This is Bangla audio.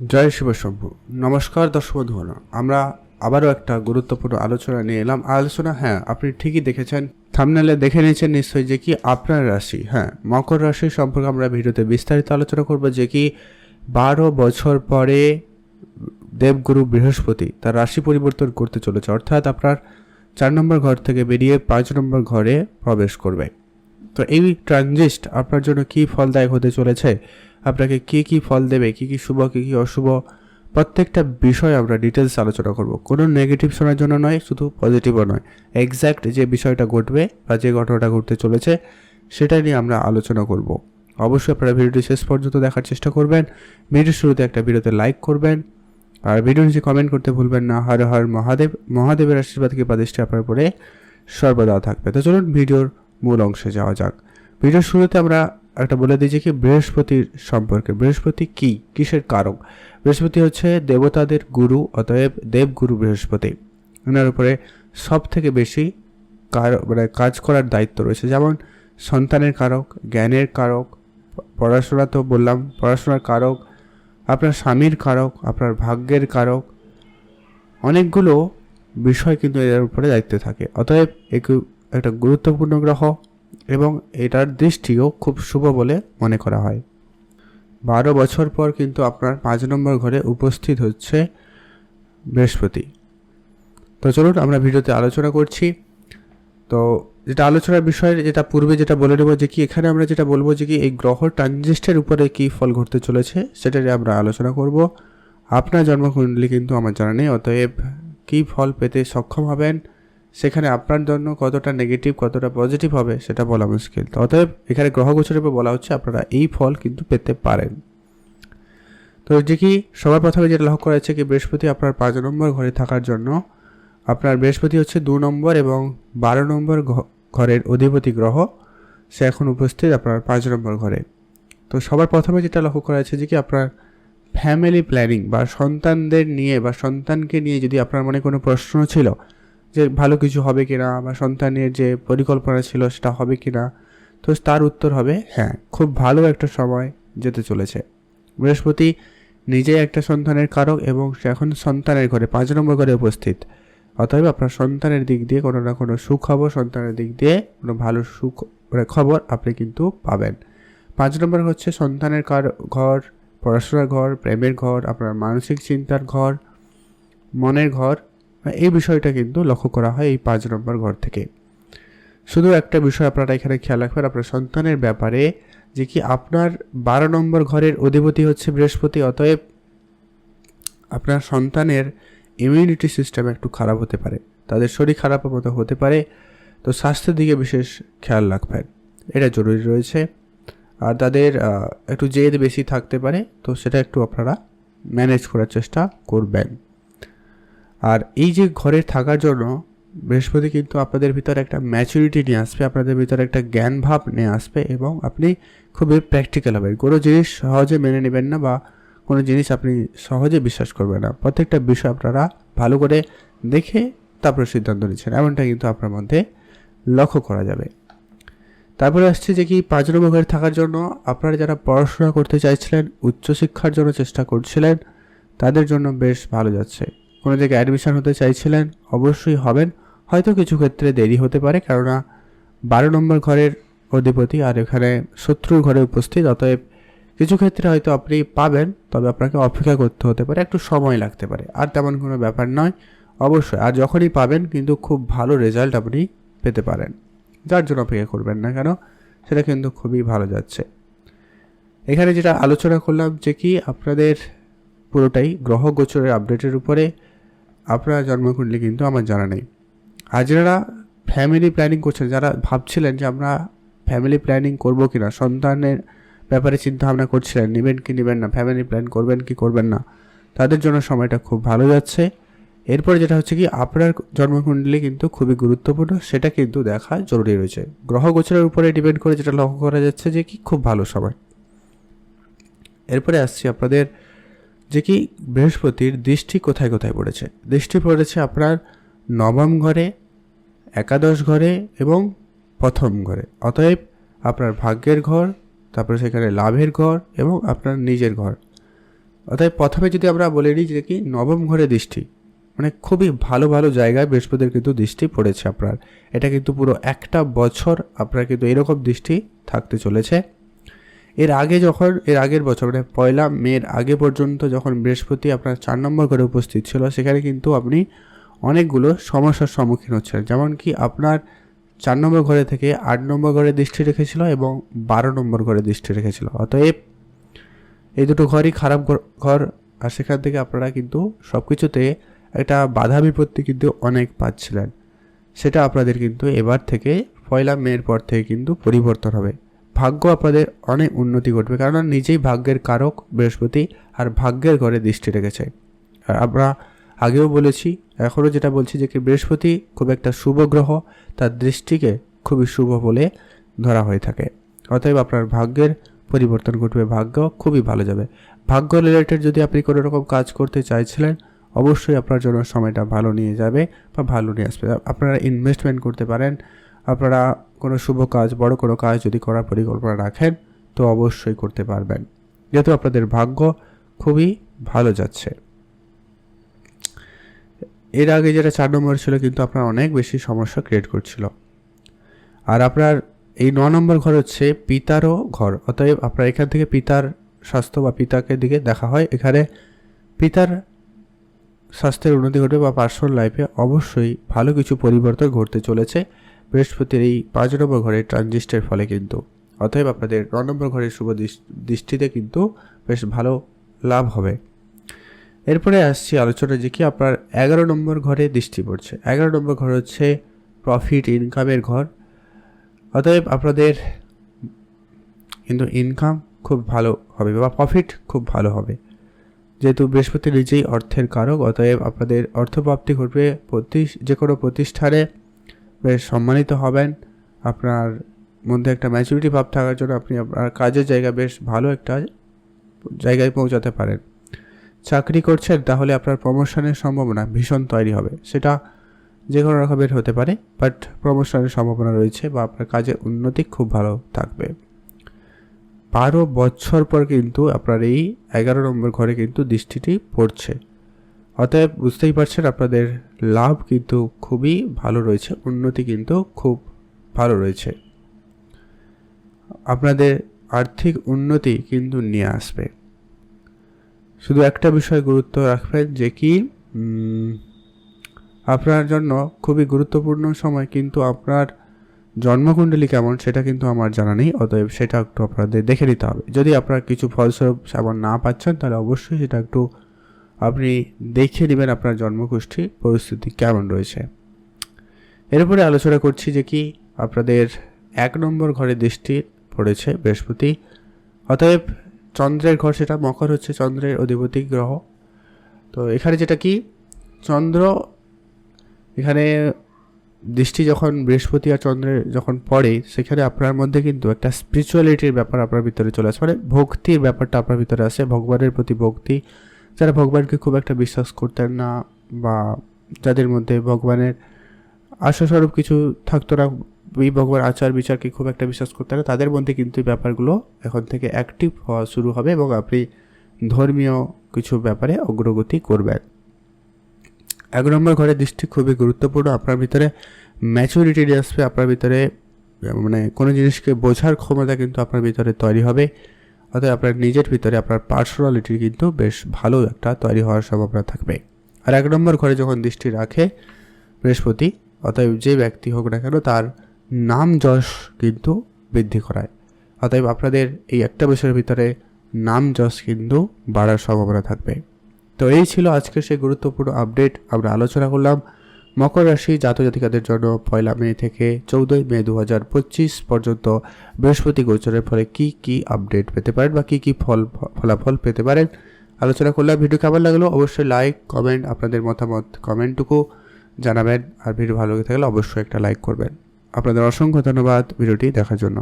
জয় শিব শম্ভু। নমস্কার দর্শক বন্ধুগণ, আমরা আবারও একটা গুরুত্বপূর্ণ আলোচনা নিয়ে এলাম। আলোচনা হ্যাঁ আপনি ঠিকই দেখেছেন থামনেলে দেখে নিয়েছেন নিশ্চয়ই যে কি আপনার রাশি হ্যাঁ মকর রাশি সম্পর্কে আমরা ভিডিওতে বিস্তারিত আলোচনা করব যে কি বারো বছর পরে দেবগুরু বৃহস্পতি তার রাশি পরিবর্তন করতে চলেছে। অর্থাৎ আপনার চার নম্বর ঘর থেকে বেরিয়ে পাঁচ নম্বর ঘরে প্রবেশ করবে। তো এই ট্রানজিস্ট আপনার জন্য কি ফলদায়ক হতে চলেছে? আপনাকে কি কি ফল দেবে? কি কি শুভ, কি কি অশুভ? প্রত্যেকটা বিষয় আমরা ডিটেলস আলোচনা করব। কোনো নেগেটিভ শোনার জন্য নয়, শুধু পজিটিভও নয়। এক্স্যাক্ট যে বিষয়টা ঘটবে বা যে ঘটনাটা ঘটতে চলেছে, সেটা নিয়ে আমরা আলোচনা করব। অবশ্যই আপনারা ভিডিওটি শেষ পর্যন্ত দেখার চেষ্টা করবেন। ভিডিওর শুরুতে একটা ভিডিওতে লাইক করবেন। আর ভিডিও নিচে কমেন্ট করতে ভুলবেন না। হর হর মহাদেব। মহাদেবের আশীর্বাদ কৃপা আপনার উপরে সর্বদা থাকবে। তো চলুন, ভিডিওর মূল অংশে যাওয়া যাক। ভিডিওর শুরুতে আমরা একটা বলে দিয়েছি কি বৃহস্পতির সম্পর্কে। বৃহস্পতি কি? কিসের কারক? বৃহস্পতি হচ্ছে দেবতাদের গুরু অতএব দেবগুরু বৃহস্পতি। ওনার উপরে সব থেকে বেশি কার মানে কাজ করার দায়িত্ব রয়েছে। যেমন সন্তানের কারক, জ্ঞানের কারক, পড়াশোনা তো বললাম, পড়াশোনার কারক, আপনার স্বামীর কারক, আপনার ভাগ্যের কারক, অনেকগুলো বিষয় কিন্তু এর উপরে দায়িত্ব থাকে। অতএব একটু একটা গুরুত্বপূর্ণ গ্রহ এবং এটার দৃষ্টিও খুব শুভ বলে মনে করা হয়। বারো বছর পর কিন্তু আপনার পাঁচ নম্বর ঘরে উপস্থিত হচ্ছে বৃহস্পতি। তো চলুন আমরা ভিডিওতে আলোচনা করছি। তো যেটা আলোচনার বিষয়, যেটা পূর্বে যেটা বলে নেব যে কি এখানে আমরা যেটা বলব যে কি এই গ্রহ ট্রানজিস্টের উপরে কি ফল ঘটতে চলেছে, সেটা নিয়ে আমরা আলোচনা করব। আপনার জন্মকুণ্ডলী কিন্তু আমার জানা নেই, অতএব কী ফল পেতে সক্ষম হবেন? সেখানে আপনার জন্য কতটা নেগেটিভ কতটা পজিটিভ হবে সেটা বলা মুশকিল। অতএব এখানে গ্রহ গোচরের উপর বলা হচ্ছে আপনারা এই ফল কিন্তু পেতে পারেন। তো যে কি, সবার প্রথমে যেটা লক্ষ্য করা যাচ্ছে কি, বৃহস্পতি আপনার পাঁচ নম্বর ঘরে থাকার জন্য আপনার বৃহস্পতি হচ্ছে দু নম্বর এবং বারো নম্বর ঘরের অধিপতি গ্রহ, সে এখন উপস্থিত আপনার পাঁচ নম্বর ঘরে। তো সবার প্রথমে যেটা লক্ষ্য করা যাচ্ছে যে কি, আপনার ফ্যামিলি প্ল্যানিং বা সন্তানদের নিয়ে বা সন্তানকে নিয়ে যদি আপনার মনে কোনো প্রশ্ন ছিল যে ভালো কিছু হবে কিনা বা সন্তানের যে পরিকল্পনা ছিল সেটা হবে কিনা, তো তার উত্তর হবে হ্যাঁ খুব ভালো একটা সময় যেতে চলেছে। বৃহস্পতি নিজেই একটা সন্তানের কারক এবং সে এখন সন্তানের ঘরে, পাঁচ নম্বর ঘরে উপস্থিত। অতএব আপনার সন্তানের দিক দিয়ে কোনো না কোনো সুখবর, সন্তানের দিক দিয়ে কোনো ভালো সুখ মানে খবর আপনি কিন্তু পাবেন। পাঁচ নম্বর হচ্ছে সন্তানের কার, ঘর, পড়াশোনার ঘর, প্রেমের ঘর, আপনার মানসিক চিন্তার ঘর, মনের ঘর এই বিষয়টা কিন্তু লক্ষ্য করা হয় এই পাঁচ নম্বর ঘর থেকে। শুধু একটা বিষয় আপনারা এখানে খেয়াল রাখবেন, আপনার সন্তানের ব্যাপারে যে কি আপনার বারো নম্বর ঘরের অধিপতি হচ্ছে বৃহস্পতি, অতএব আপনার সন্তানের ইমিউনিটি সিস্টেম একটু খারাপ হতে পারে, তাদের শরীর খারাপের মতো হতে পারে। তো স্বাস্থ্যের দিকে বিশেষ খেয়াল রাখবেন, এটা জরুরি রয়েছে। আর তাদের একটু জেদ বেশি থাকতে পারে, তো সেটা একটু আপনারা ম্যানেজ করার চেষ্টা করবেন। আর এই যে ঘরে থাকার জন্য বৃহস্পতি কিন্তু আপনাদের ভিতরে একটা ম্যাচুরিটি নিয়ে আসবে, আপনাদের ভিতরে একটা জ্ঞান ভাব নিয়ে আসবে এবং আপনি খুবই প্র্যাকটিক্যাল হবেন। কোনো জিনিস সহজে মেনে নেবেন না বা কোনো জিনিস আপনি সহজে বিশ্বাস করবেন না। প্রত্যেকটা বিষয় আপনারা ভালো করে দেখে তারপরে সিদ্ধান্ত নিচ্ছেন। এমনটা কিন্তু আপনার মধ্যে লক্ষ্য করা যাবে। তারপরে আসছে যে কি পাঁচ নম্বর ঘরে থাকার জন্য আপনারা যারা পড়াশোনা করতে চাইছিলেন, উচ্চশিক্ষার জন্য চেষ্টা করছিলেন, তাদের জন্য বেশ ভালো যাচ্ছে। কোনো জায়গায় অ্যাডমিশন হতে চাইছিলেন, অবশ্যই হবেন। হয়তো কিছু ক্ষেত্রে দেরি হতে পারে, কেননা বারো নম্বর ঘরের অধিপতি আর এখানে শত্রুর ঘরে উপস্থিত, অতএব কিছু ক্ষেত্রে হয়তো আপনি পাবেন, তবে আপনাকে অপেক্ষা করতে হতে পারে, একটু সময় লাগতে পারে। আর তেমন কোনো ব্যাপার নয়, অবশ্যই। আর যখনই পাবেন, কিন্তু খুব ভালো রেজাল্ট আপনি পেতে পারেন। যার জন্য অপেক্ষা করবেন না কেন, সেটা কিন্তু খুবই ভালো যাচ্ছে। এখানে যেটা আলোচনা করলাম, যে কি আপনাদের পুরোটাই গ্রহ গোচরের আপডেটের উপরে আপনার জন্মকুণ্ডলী কিন্তু আমার জানা নেই। আর যারা ফ্যামিলি প্ল্যানিং করছেন, যারা ভাবছিলেন যে আমরা ফ্যামিলি প্ল্যানিং করব কি না সন্তানের ব্যাপারে চিন্তা ভাবনা করছিলেন, নেবেন কি নেবেন না ফ্যামিলি প্ল্যান করবেন কি করবেন না, তাদের জন্য সময়টা খুব ভালো যাচ্ছে। এরপরে যেটা হচ্ছে কি, আপনার জন্মকুণ্ডলী কিন্তু খুবই গুরুত্বপূর্ণ, সেটা কিন্তু দেখা জরুরি রয়েছে। গ্রহ গোচরের উপরে ডিপেন্ড করে যেটা লক্ষ্য করা যাচ্ছে যে কি, খুব ভালো সময়। এরপরে আসছি আপনাদের যে কি বৃহস্পতির দৃষ্টি কোথায় কোথায় পড়েছে? দৃষ্টি পড়েছে আপনার নবম ঘরে, একাদশ ঘরে এবং প্রথম ঘরে। অতএব আপনার ভাগ্যের ঘর, তারপরে সেখানে লাভের ঘর এবং আপনার নিজের ঘর। অতএব প্রথমে যদি আমরা বলে নিই যে কি নবম ঘরে দৃষ্টি মানে খুবই ভালো ভালো জায়গায় বৃহস্পতির কিন্তু দৃষ্টি পড়েছে আপনার। এটা কিন্তু পুরো একটা বছর আপনার কিন্তু এরকম দৃষ্টি থাকতে চলেছে। এর আগে যখন, এর আগের বছর মানে পয়লা মের আগে পর্যন্ত যখন বৃহস্পতি আপনার চার নম্বর ঘরে উপস্থিত ছিল, সেখানে কিন্তু আপনি অনেকগুলো সমস্যার সম্মুখীন হচ্ছেন যেমন কি আপনার চার নম্বর ঘরে থেকে আট নম্বর ঘরে দৃষ্টি রেখেছিল এবং বারো নম্বর ঘরে দৃষ্টি রেখেছিল। অতএব এই দুটো ঘরই খারাপ ঘর- আর সেখান থেকে আপনারা কিন্তু সব কিছুতে একটা বাধা বিপত্তি কিন্তু অনেক পাচ্ছিলেন। সেটা আপনাদের কিন্তু এবার থেকে পয়লা মের পর থেকে কিন্তু পরিবর্তন হবে। ভাগ্য আপনাদের অনেক উন্নতি ঘটবে কারণ নিজেই ভাগ্যের কারক, বৃহস্পতি আর ভাগ্যের ঘরে দৃষ্টি রেখেছে। আর আমরা আগেও বলেছি, এখনও যেটা বলছি যে কি বৃহস্পতি খুব একটা শুভ গ্রহ, তার দৃষ্টিকে খুবই শুভ বলে ধরা হয়ে থাকে। অতএব আপনার ভাগ্যের পরিবর্তন ঘটবে, ভাগ্য খুবই ভালো যাবে। ভাগ্য রিলেটেড যদি আপনি কোনো রকম কাজ করতে চাইছিলেন, অবশ্যই আপনার জন্য সময়টা ভালো নিয়ে যাবে বা ভালো নিয়ে আসবে। আপনারা ইনভেস্টমেন্ট করতে পারেন, আপনারা কোনো শুভ কাজ, বড় কোনো কাজ যদি করার পরিকল্পনা রাখেন, তো অবশ্যই করতে পারবেন। যেহেতু আপনাদের ভাগ্য খুবই ভালো যাচ্ছে। এর আগে যেটা চার নম্বর ছিল, কিন্তু আপনার অনেক বেশি সমস্যা ক্রিয়েট করছিল। আর আপনার এই ন নম্বর ঘর হচ্ছে পিতারও ঘর। অতএব আপনার এখান থেকে পিতার স্বাস্থ্য বা পিতাকে দিকে দেখা হয়। এখানে পিতার স্বাস্থ্যের উন্নতি ঘটবে বা পার্সোনাল লাইফে অবশ্যই ভালো কিছু পরিবর্তন ঘটতে চলেছে। বৃহস্পতির এই পাঁচ নম্বর ঘরে ট্রানজিস্টের ফলে কিন্তু, অতএব আপনাদের ন নম্বর ঘরের শুভ দৃষ্টিতে কিন্তু বেশ ভালো লাভ হবে। এরপরে আসছি আলোচনা যে কি আপনার এগারো নম্বর ঘরে দৃষ্টি পড়ছে। এগারো নম্বর ঘর হচ্ছে প্রফিট ইনকামের ঘর। অতএব আপনাদের কিন্তু ইনকাম খুব ভালো হবে বা প্রফিট খুব ভালো হবে। যেহেতু বৃহস্পতি নিজেই অর্থের কারক, অতএব আপনাদের অর্থপ্রাপ্তি ঘটবে প্রতি যে কোনো প্রতিষ্ঠানে বেশ সম্মানিত হবেন। আপনার মধ্যে একটা ম্যাচুরিটি ভাব থাকার জন্য আপনি আপনার কাজের জায়গা বেশ ভালো একটা জায়গায় পৌঁছাতে পারেন। চাকরি করছেন তাহলে আপনার প্রমোশনের সম্ভাবনা ভীষণ তৈরি হবে। সেটা যে কোনো রকমের হতে পারে বাট প্রমোশনের সম্ভাবনা রয়েছে বা আপনার কাজের উন্নতি খুব ভালো থাকবে। বারো বছর পর কিন্তু আপনার এই এগারো নম্বর ঘরে কিন্তু দৃষ্টিটি পড়ছে। অতএব বুঝতেই পারছেন আপনাদের লাভ কিন্তু খুবই ভালো রয়েছে, উন্নতি কিন্তু খুব ভালো রয়েছে। আপনাদের আর্থিক উন্নতি কিন্তু নিয়ে আসবে। শুধু একটা বিষয় গুরুত্ব রাখবেন যে কি আপনার জন্য খুবই গুরুত্বপূর্ণ সময় কিন্তু আপনার জন্মকুণ্ডলী কেমন সেটা কিন্তু আমার জানা নেই, অতএব সেটা একটু আপনাদের দেখে নিতে হবে। যদি আপনার কিছু ফলস্বরূপ সেমন না পাচ্ছেন তাহলে অবশ্যই সেটা একটু আপনি দেখে নেবেন আপনার জন্মগোষ্ঠী পরিস্থিতি কেমন রয়েছে। এরপরে আলোচনা করছি যে কি আপনাদের এক নম্বর ঘরে দৃষ্টি পড়েছে বৃহস্পতি, অতএব চন্দ্রের ঘর সেটা মকর হচ্ছে চন্দ্রের অধিপতি গ্রহ। তো এখানে যেটা কি? চন্দ্র এখানে দৃষ্টি যখন বৃহস্পতি আর চন্দ্রের যখন পড়ে, সেখানে আপনার মধ্যে কিন্তু একটা স্পিরিচুয়ালিটির ব্যাপার আপনার ভিতরে চলে আসে। মানে ভক্তির ব্যাপারটা আপনার ভিতরে আসে, ভগবানের প্রতি ভক্তি যারা ভগবানকে খুব একটা বিশ্বাস করতেন না বা যাদের মধ্যে ভগবানের আশাস্বরূপ কিছু থাকতো না, এই ভগবান আচার বিচারকে খুব একটা বিশ্বাস করতেন না, তাদের মধ্যে কিন্তু এই ব্যাপারগুলো এখন থেকে অ্যাক্টিভ হওয়া শুরু হবে এবং আপনি ধর্মীয় কিছু ব্যাপারে অগ্রগতি করবেন। এক নম্বর ঘরের দৃষ্টি খুবই গুরুত্বপূর্ণ, আপনার ভিতরে ম্যাচুরিটি আসবে, আপনার ভিতরে মানে কোনো জিনিসকে বোঝার ক্ষমতা কিন্তু আপনার ভিতরে তৈরি হবে। অতএব আপনার নিজের ভিতরে আপনার পার্সোনালিটি কিন্তু বেশ ভালো একটা তৈরি হওয়ার সম্ভাবনা থাকবে। আর এক নম্বর ঘরে যখন দৃষ্টি রাখে, বৃহস্পতি, অতএব যে ব্যক্তি হোক না কেন তার নাম যশ কিন্তু বৃদ্ধি করায়। অতএব আপনাদের এই একটা বছরের ভিতরে নাম যশ কিন্তু বাড়ার সম্ভাবনা থাকবে। তো এই ছিল আজকের সেই গুরুত্বপূর্ণ আপডেট আমরা আলোচনা করলাম মকর রাশি জাতজাতিকাদের জন্য পয়লা মে থেকে চৌদ্দই মে দু হাজার পঁচিশ পর্যন্ত বৃহস্পতি গোচরের ফলে কি কি আপডেট পেতে পারেন বা কি কি ফল, ফলাফল পেতে পারেন? আলোচনা করলাম, ভিডিও কেমন লাগল অবশ্যই লাইক কমেন্ট আপনাদের মতামত কমেন্টটুকু জানাবেন। আর ভিডিও ভালো লেগে থাকলে অবশ্যই একটা লাইক করবেন। আপনাদের অসংখ্য ধন্যবাদ, ভিডিওটি দেখার জন্য।